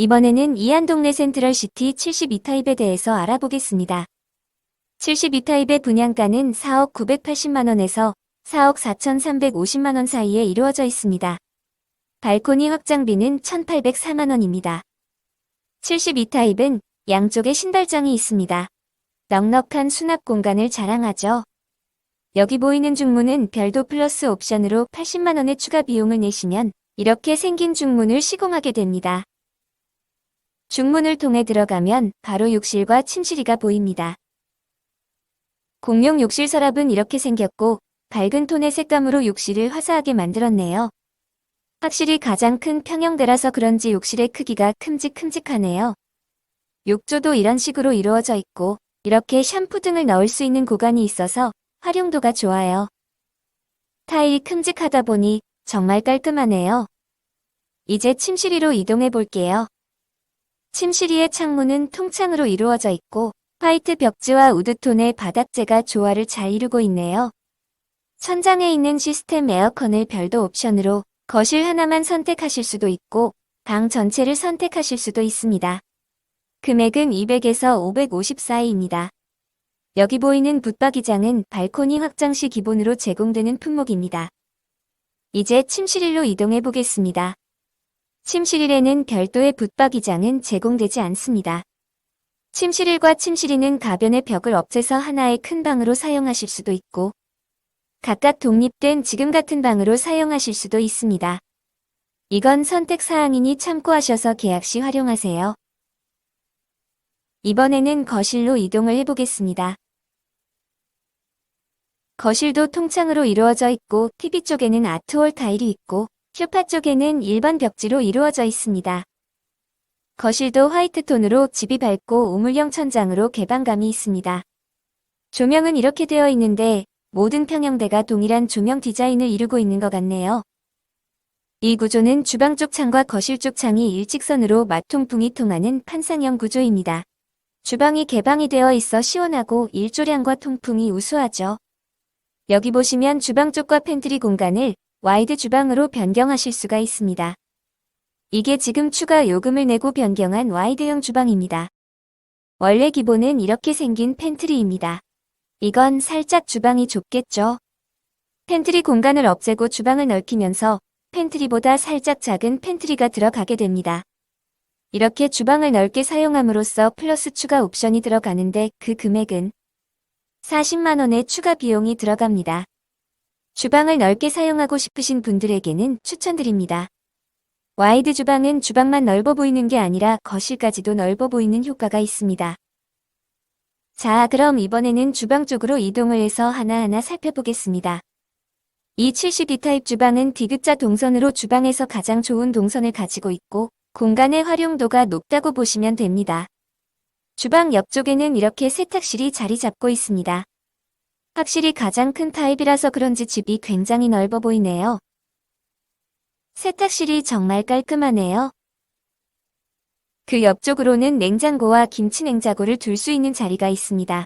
이번에는 이안동네 센트럴시티 72타입에 대해서 알아보겠습니다. 72타입의 분양가는 4억 980만원에서 4억 4,350만원 사이에 이루어져 있습니다. 발코니 확장비는 1,804만원입니다. 72타입은 양쪽에 신발장이 있습니다. 넉넉한 수납 공간을 자랑하죠. 여기 보이는 중문은 별도 플러스 옵션으로 80만원의 추가 비용을 내시면 이렇게 생긴 중문을 시공하게 됩니다. 중문을 통해 들어가면 바로 욕실과 침실이가 보입니다. 공용 욕실 서랍은 이렇게 생겼고 밝은 톤의 색감으로 욕실을 화사하게 만들었네요. 확실히 가장 큰 평형대라서 그런지 욕실의 크기가 큼직큼직하네요. 욕조도 이런 식으로 이루어져 있고 이렇게 샴푸 등을 넣을 수 있는 공간이 있어서 활용도가 좋아요. 타일이 큼직하다 보니 정말 깔끔하네요. 이제 침실 위로 이동해 볼게요. 침실위의 창문은 통창으로 이루어져 있고 화이트 벽지와 우드톤의 바닥재가 조화를 잘 이루고 있네요. 천장에 있는 시스템 에어컨을 별도 옵션으로 거실 하나만 선택하실 수도 있고 방 전체를 선택하실 수도 있습니다. 금액은 200에서 550 사이입니다. 여기 보이는 붙박이장은 발코니 확장 시 기본으로 제공되는 품목입니다. 이제 침실 일로 이동해 보겠습니다. 침실일에는 별도의 붙박이장은 제공되지 않습니다. 침실일과 침실이는 가변의 벽을 없애서 하나의 큰 방으로 사용하실 수도 있고 각각 독립된 지금 같은 방으로 사용하실 수도 있습니다. 이건 선택 사항이니 참고하셔서 계약 시 활용하세요. 이번에는 거실로 이동을 해보겠습니다. 거실도 통창으로 이루어져 있고 TV 쪽에는 아트월 타일이 있고 쇼파 쪽에는 일반 벽지로 이루어져 있습니다. 거실도 화이트 톤으로 집이 밝고 우물형 천장으로 개방감이 있습니다. 조명은 이렇게 되어 있는데 모든 평형대가 동일한 조명 디자인을 이루고 있는 것 같네요. 이 구조는 주방 쪽 창과 거실 쪽 창이 일직선으로 마통풍이 통하는 판상형 구조입니다. 주방이 개방이 되어 있어 시원하고 일조량과 통풍이 우수하죠. 여기 보시면 주방 쪽과 팬트리 공간을 와이드 주방으로 변경하실 수가 있습니다. 이게 지금 추가 요금을 내고 변경한 와이드형 주방입니다. 원래 기본은 이렇게 생긴 팬트리입니다. 이건 살짝 주방이 좁겠죠. 팬트리 공간을 없애고 주방을 넓히면서 팬트리보다 살짝 작은 팬트리가 들어가게 됩니다. 이렇게 주방을 넓게 사용함으로써 플러스 추가 옵션이 들어가는데 그 금액은 40만원의 추가 비용이 들어갑니다. 주방을 넓게 사용하고 싶으신 분들에게는 추천드립니다. 와이드 주방은 주방만 넓어 보이는 게 아니라 거실까지도 넓어 보이는 효과가 있습니다. 자, 그럼 이번에는 주방 쪽으로 이동을 해서 하나하나 살펴보겠습니다. 이 72타입 주방은 디귿자 동선으로 주방에서 가장 좋은 동선을 가지고 있고 공간의 활용도가 높다고 보시면 됩니다. 주방 옆쪽에는 이렇게 세탁실이 자리 잡고 있습니다. 확실히 가장 큰 타입이라서 그런지 집이 굉장히 넓어 보이네요. 세탁실이 정말 깔끔하네요. 그 옆쪽으로는 냉장고와 김치 냉장고를 둘 수 있는 자리가 있습니다.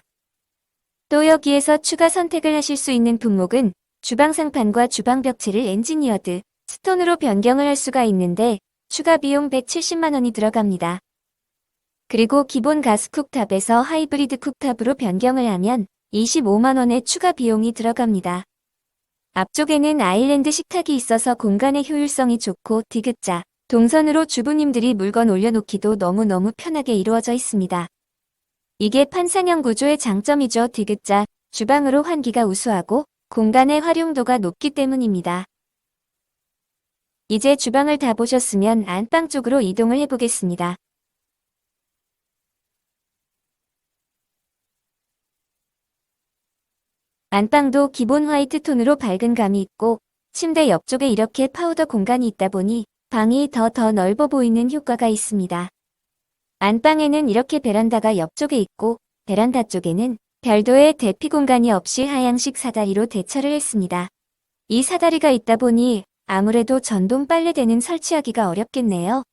또 여기에서 추가 선택을 하실 수 있는 품목은 주방 상판과 주방 벽체를 엔지니어드 스톤으로 변경을 할 수가 있는데 추가 비용 170만원이 들어갑니다. 그리고 기본 가스 쿡탑에서 하이브리드 쿡탑으로 변경을 하면 25만원의 추가 비용이 들어갑니다. 앞쪽에는 아일랜드 식탁이 있어서 공간의 효율성이 좋고 디귿자, 동선으로 주부님들이 물건 올려놓기도 너무너무 편하게 이루어져 있습니다. 이게 판상형 구조의 장점이죠. 디귿자, 주방으로 환기가 우수하고 공간의 활용도가 높기 때문입니다. 이제 주방을 다 보셨으면 안방 쪽으로 이동을 해보겠습니다. 안방도 기본 화이트 톤으로 밝은 감이 있고 침대 옆쪽에 이렇게 파우더 공간이 있다 보니 방이 더더 넓어 보이는 효과가 있습니다. 안방에는 이렇게 베란다가 옆쪽에 있고 베란다 쪽에는 별도의 대피 공간이 없이 하향식 사다리로 대처를 했습니다. 이 사다리가 있다 보니 아무래도 전동 빨래대는 설치하기가 어렵겠네요.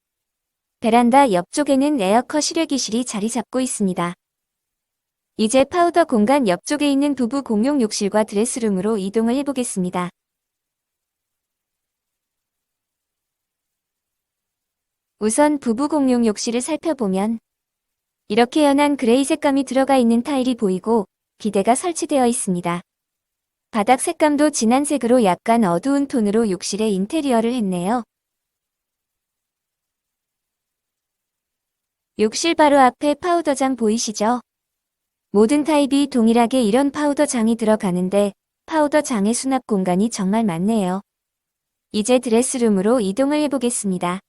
베란다 옆쪽에는 에어컨 실외기실이 자리 잡고 있습니다. 이제 파우더 공간 옆쪽에 있는 부부 공용 욕실과 드레스룸으로 이동을 해보겠습니다. 우선 부부 공용 욕실을 살펴보면 이렇게 연한 그레이 색감이 들어가 있는 타일이 보이고 비대가 설치되어 있습니다. 바닥 색감도 진한 색으로 약간 어두운 톤으로 욕실에 인테리어를 했네요. 욕실 바로 앞에 파우더장 보이시죠? 모든 타입이 동일하게 이런 파우더 장이 들어가는데 파우더 장의 수납 공간이 정말 많네요. 이제 드레스룸으로 이동을 해보겠습니다.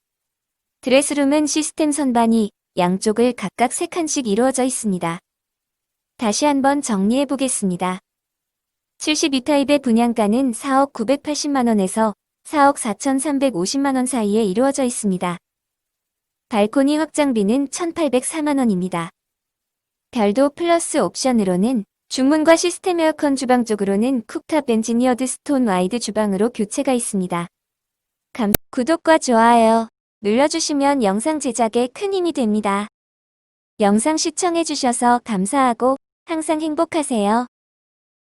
드레스룸은 시스템 선반이 양쪽을 각각 3칸씩 이루어져 있습니다. 다시 한번 정리해 보겠습니다. 72타입의 분양가는 4억 980만원에서 4억 4,350만원 사이에 이루어져 있습니다. 발코니 확장비는 1,804만원입니다. 별도 플러스 옵션으로는 중문과 시스템 에어컨 주방 쪽으로는 쿡탑 엔지니어드 스톤 와이드 주방으로 교체가 있습니다. 감, 구독과 좋아요 눌러주시면 영상 제작에 큰 힘이 됩니다. 영상 시청해주셔서 감사하고 항상 행복하세요.